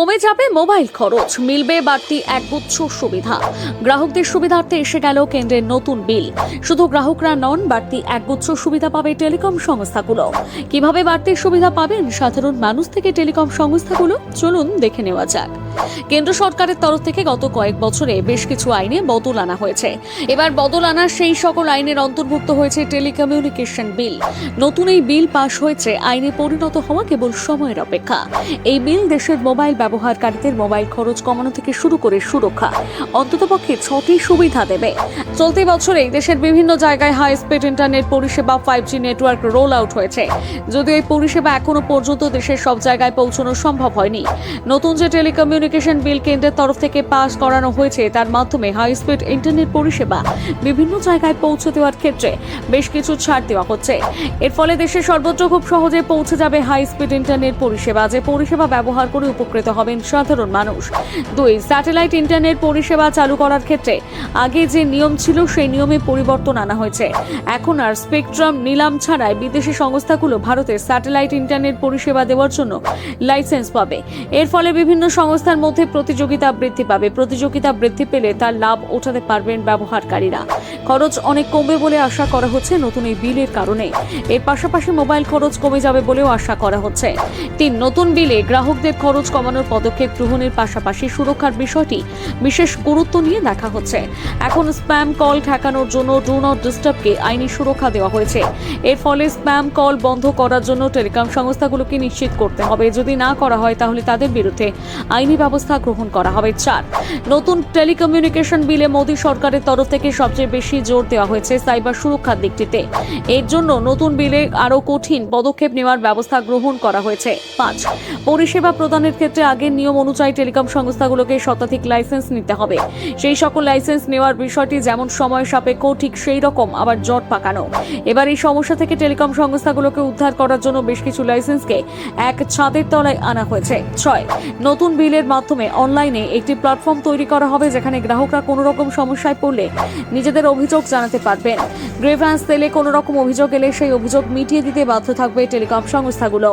কমে যাবে মোবাইল খরচ, মিলবে বাড়তি একগুচ্ছ সুবিধা। গ্রাহকদের সুবিধার্থে এসে গেল কেন্দ্রের নতুন বিল। শুধু গ্রাহকরা নন, বাড়তি একগুচ্ছ সুবিধা পাবে টেলিকম সংস্থাগুলো। কীভাবে বাড়তি সুবিধা পাবেন সাধারণ মানুষ থেকে টেলিকম সংস্থাগুলো? চলুন দেখে নেওয়া যাক। কেন্দ্র সরকারের তরফ থেকে গত কয়েক বছরে বেশ কিছু আইনে বদল আনা হয়েছে। এবার বদল আনা সেই সকল আইনের অন্তর্ভুক্ত হয়েছে টেলিকমিউনিকেশন বিল। নতুন এই বিল পাশ হয়েছে, আইনে পরিণত হওয়া কেবল সময়ের অপেক্ষা। এই বিল দেশের মোবাইল ব্যবহারকারীদের মোবাইল খরচ কমানো থেকে শুরু করে সুরক্ষা। অন্ততপক্ষে ছটি সুবিধা দেবে। চলতি বছরে দেশের বিভিন্ন জায়গায় হাই স্পিড ইন্টারনেট পরিষেবা five G network roll out হয়েছে। যদিও এই পরিষেবা এখনও পর্যন্ত দেশের সব জায়গায় পৌঁছানো সম্ভব হয়নি। নতুন যে টেলিকমিউনিকেশন বিল কেন্দ্রের তরফ থেকে পাস করানো হয়েছে, তার মাধ্যমে হাই স্পিড ইন্টারনেট পরিষেবা বিভিন্ন জায়গায় পৌঁছে দেওয়ার ক্ষেত্রে বেশ কিছু ছাড় দেওয়া হচ্ছে। এর ফলে দেশের সর্বত্র খুব সহজে পৌঁছে যাবে হাই স্পিড ইন্টারনেট পরিষেবা, যে পরিষেবা ব্যবহার করে উপকৃত হবেন সাধারণ মানুষ। দুই, স্যাটেলাইট ইন্টারনেট পরিষেবা চালু করার ক্ষেত্রে আগে যে নিয়ম ছিল সেই নিয়মে পরিবর্তন আনা হয়েছে। এখন আর স্পেকট্রাম নিলাম ছাড়াই বিদেশি সংস্থাগুলো ভারতের স্যাটেলাইট ইন্টারনেট পরিষেবা দেওয়ার জন্য লাইসেন্স পাবে। এর ফলে বিভিন্ন সংস্থার মধ্যে প্রতিযোগিতা বৃদ্ধি পাবে। প্রতিযোগিতা বৃদ্ধি পেলে তার লাভ ওঠাতে পারবেন ব্যবহারকারীরা। খরচ অনেক কমবে বলে আশা করা হচ্ছে নতুন এই বিলের কারণে। এর পাশাপাশি মোবাইল খরচ কমে যাবে বলেও আশা করা হচ্ছে। তিন, নতুন বিলে গ্রাহকদের খরচ কমানোর পদক্ষেপ গ্রহণের পাশাপাশি সুরক্ষার বিষয়টি বিশেষ গুরুত্ব নিয়ে দেখা হচ্ছে। এখন স্প্যাম কল ঠেকানোর জন্য ডু নট ডিস্টার্বকে আইনি সুরক্ষা দেওয়া হয়েছে। এর ফলে স্প্যাম কল বন্ধ করার জন্য টেলিকম সংস্থাগুলোকে নিশ্চিত করতে হবে। যদি না করা হয়, তাহলে তাদের বিরুদ্ধে আইনি ব্যবস্থা গ্রহণ করা হবে। চার, নতুন টেলিকমিউনিকেশন বিলে মোদী সরকারের তরফ থেকে সবচেয়ে বেশি জোর দেওয়া হয়েছে সাইবার সুরক্ষার দিকটিতে। এর জন্য নতুন বিলে আরও কঠিন পদক্ষেপ নেওয়ার ব্যবস্থা গ্রহণ করা হয়েছে। পাঁচ, পরিষেবা প্রদানের ক্ষেত্রে আগের নিয়ম অনুযায়ী টেলিকম সংস্থাগুলোকে শতাধিক লাইসেন্স নিতে হবে। সেই সকল লাইসেন্স নেওয়ার বিষয়টি যেমন সময় সাপেক্ষ, ঠিক সেই রকম আবার জট পাকানো। এবার এই সমস্যা থেকে টেলিকম সংস্থাগুলোকে উদ্ধার করার জন্য বেশ কিছু লাইসেন্সকে এক ছাদের তলায় আনা হয়েছে। ছয়, নতুন বিলের মাধ্যমে অনলাইনে একটি প্ল্যাটফর্ম তৈরি করা হবে যেখানে গ্রাহকরা কোনো রকম সমস্যায় পড়লে নিজেদের অভিযোগ জানাতে পারবেন। গ্রেভান্স তেলে কোনো রকম অভিযোগ এলে সেই অভিযোগ মিটিয়ে দিতে বাধ্য থাকবে টেলিকম সংস্থাগুলো।